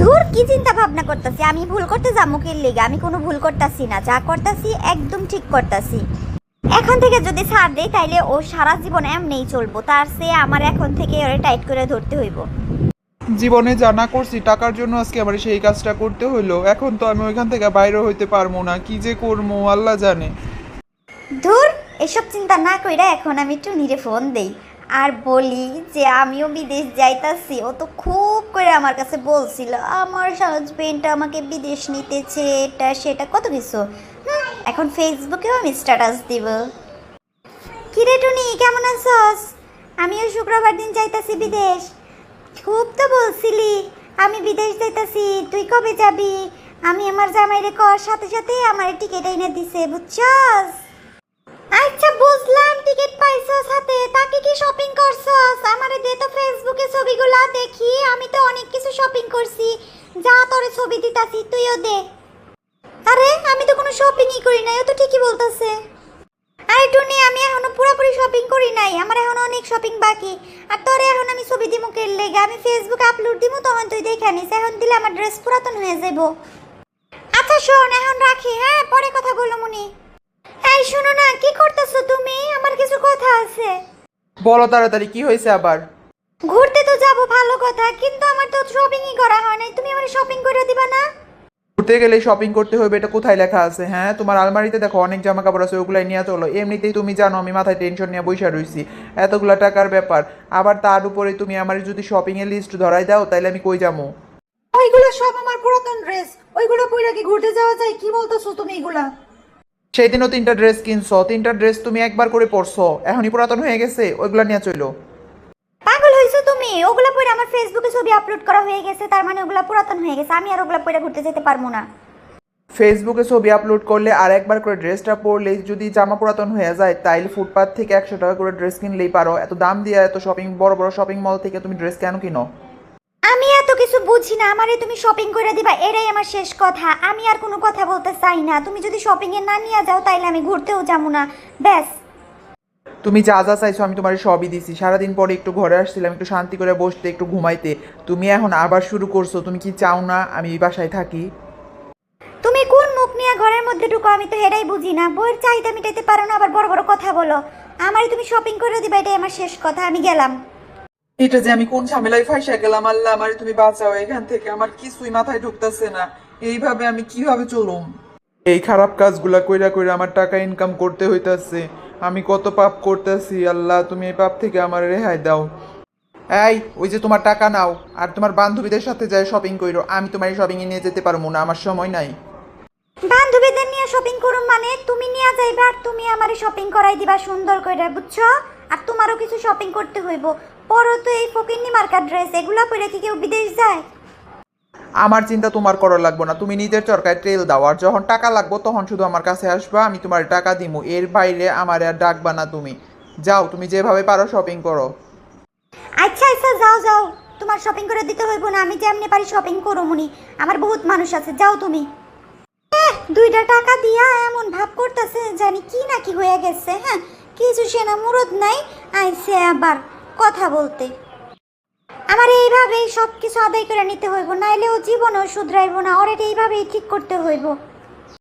ধুর কি চিন্তা ভাবনা করতেছি? আমি ভুল করতে যাব কি লেগে। আমি কোনো ভুল করতেছি না। যা করতেছি একদম ঠিক করতেছি। এখন থেকে যদি ছাড় দেই তাইলে ও সারা জীবন এমনিই চলবো। তার সে আমার এখন থেকে ওরে টাইট করে ধরতে হইব। জীবনে জানা করছি টাকার জন্য আজকে আমার সেই কাজটা করতে হলো এখন তো আমি ওইখান থেকে বাইরে হইতে পারব না। কি যে করব আল্লাহ জানে। ধুর এসব চিন্তা না কইরা এখন আমি টুনিরে ফোন দেই। আর বলি যে আমিও বিদেশ যাইতাছি। ও তো খুব করে আমার কাছে বলছিল, আমার হাজবেন্ড আমাকে বিদেশ নিতেছে, এটা, সেটা, কত কিছু? এখন ফেসবুকেও আমি স্ট্যাটাস দিব। কিরে টুনি, কেমন আছস? আমিও শুক্রবার দিন যাইতাছি বিদেশ। খুব তো বলছিলি, আমি বিদেশ যাইতাছি, তুই কবে যাবি? আমি আমার জামাইরে কর, সাথে সাথে আমার টিকিট এনে দিছে, বুঝছস? আচ্ছা টিকিট পাইছস হাতে? তাকে কি শপিং করছস? আমারে দে তো ফেসবুকে ছবিগুলা দেখি, আমি তো অনেক কিছু শপিং করছি। যা তোরে ছবি দিতাছি, তুইও দে। আরে, আমি তো কোনো শপিংই করি নাই, ও তো ঠিকই বলতাছে। আরে টুনি, আমি এখনও পুরোপুরি শপিং করি নাই, আমার এখনও অনেক শপিং বাকি। আর তোরে এখন আমি ছবি দিমু কে লেগে? আমি ফেসবুকে আপলোড দিমু, তখন তুই দেখে নিস। এখন দিলে আমার ড্রেস পুরাতন হয়ে যাব আচ্ছা শোন, এখন রাখি হ্যাঁ? পরে কথা বলো মুনি এই শোনো না কি করতেছো তুমি আমার কিছু কথা আছে বলো তাড়াতাড়ি কি হয়েছে আবার? ঘুরতে তো যাব ভালো কথা কিন্তু আমার তো শপিংই করা হয় নাই। তুমি আমার শপিং করে দিবা না? ঘুরতে গেলে শপিং করতে হবে এটা কোথায় লেখা আছে হ্যাঁ? তোমার আলমারিতে দেখো অনেক জামা কাপড় আছে ওগুলাই নিয়ে চলো। এমনিতেই তুমি জানো আমি মাথায় টেনশন নিয়ে বসে রইছি। এতগুলা টাকার ব্যাপার। আবার তার উপরে তুমি আমার যদি শপিং এর লিস্ট ধরাই দাও তাহলে আমি কই যাব? ওইগুলো সব আমার পুরাতন ড্রেস ওইগুলো পরে কি ঘুরতে যাওয়া যায়? কি বলতেছো তুমি এগুলা? সেই দিনও তিনটা ড্রেস কিনছো তিনটা ড্রেস তুমি একবার করে পরছো এখনই পুরাতন হয়ে গেছে ওইগুলা নিয়ে চলো। পাগল হইছো তুমি ওগুলা পরে আমার ফেসবুকে ছবি আপলোড করা হয়ে গেছে তার মানে ওগুলা পুরাতন হয়ে গেছে আমি আর ওগুলা পরে ঘুরতে যেতে পারব না। ফেসবুকে ছবি আপলোড করলে আর একবার করে ড্রেসটা পরলে যদি জামা পুরাতন হয়ে যায় তাইলে ফুটপাথ থেকে একশো টাকা করে ড্রেস কিনলেই পারো। এত দাম দিয়ে এত শপিং বড় বড় শপিং মল থেকে তুমি ড্রেস কেন কিনো? কিছু বুঝি না আমারে তুমি শপিং করে দিবা এটাই আমার শেষ কথা। আমি আর কোনো কথা বলতে চাই না। তুমি যদি শপিং এ না নিয়ে যাও তাইলে আমি ঘুরতেও যাব না। ব্যাস। তুমি যা যা চাইছো আমি তোমার সবই দিছি। সারাদিন পরে একটু ঘরে আসছিলাম একটু শান্তি করে বসতে একটু ঘুমাইতে। তুমি এখন আবার শুরু করছ তুমি কি চাও না আমি এই বাসায় থাকি? তুমি কোন মুখ নিয়ে ঘরের মধ্যে ঢুকো আমি তো হেরাই বুঝি না। বইয়ের চাহিদা মিটাইতে পারো না আবার বড় বড় কথা বলো। আমারই তুমি শপিং করে দিবা এটাই আমার শেষ কথা আমি গেলাম। এটা যে আমি কোন ঝামেলায় ফাঁসা গেলাম আল্লাহ আমার তুমি বাঁচাও এখান থেকে আমার কিছুই মাথায় ঢুকতেছে না। এইভাবে আমি কীভাবে চলুম? এই খারাপ কাজগুলা কইরা কইরা আমার টাকা ইনকাম করতে হইতাছে। আমি কত পাপ করতেছি আল্লাহ তুমি এই পাপ থেকে আমার রেহাই দাও। এই ওই যে তোমার টাকা নাও আর তোমার বান্ধবীদের সাথে যায় শপিং কইরো আমি তোমার শপিং এ নিয়ে যেতে পারব না আমার সময় নাই। বান্ধবীদের নিয়ে শপিং করুম মানে তুমি নিয়ে যাইবা আর তুমি আমারে শপিং করাই দিবা সুন্দর করে বুঝছ? আর তোমারও কিছু শপিং করতে হইব। পরও তো এই ফকিন্নি মার্কা ড্রেস এগুলা পরে কি কেউ বিদেশ যায়? আমার চিন্তা তোমার করা লাগবে না। তুমি নিজের চরকায় ট্রেল দাও আর যখন টাকা লাগবো তখন শুধু আমার কাছে আসবা আমি তোমার টাকা দিমু। এর বাইরে আমার আর ডাকবা না তুমি। যাও তুমি যেভাবে পারো শপিং করো। আচ্ছা আচ্ছা যাও যাও। তোমার শপিং করে দিতে হইব না আমি যেমনি পারি শপিং করো মুনি। আমার বহুত মানুষ আছে যাও তুমি। এহ, দুইটা টাকা দিয়া এমন ভাব করতেছে জানি কি না কি হয়ে গেছে হ্যাঁ? কিছু সেনা মুরদ নাই আইসে আবার। কথা বলতে। আমার এইভাবেই সব কিছু আদায় করে নিতে হইব, নাইলে ও জীবনেও শুধরাইব না, ওর এইভাবেই ঠিক করতে হইব।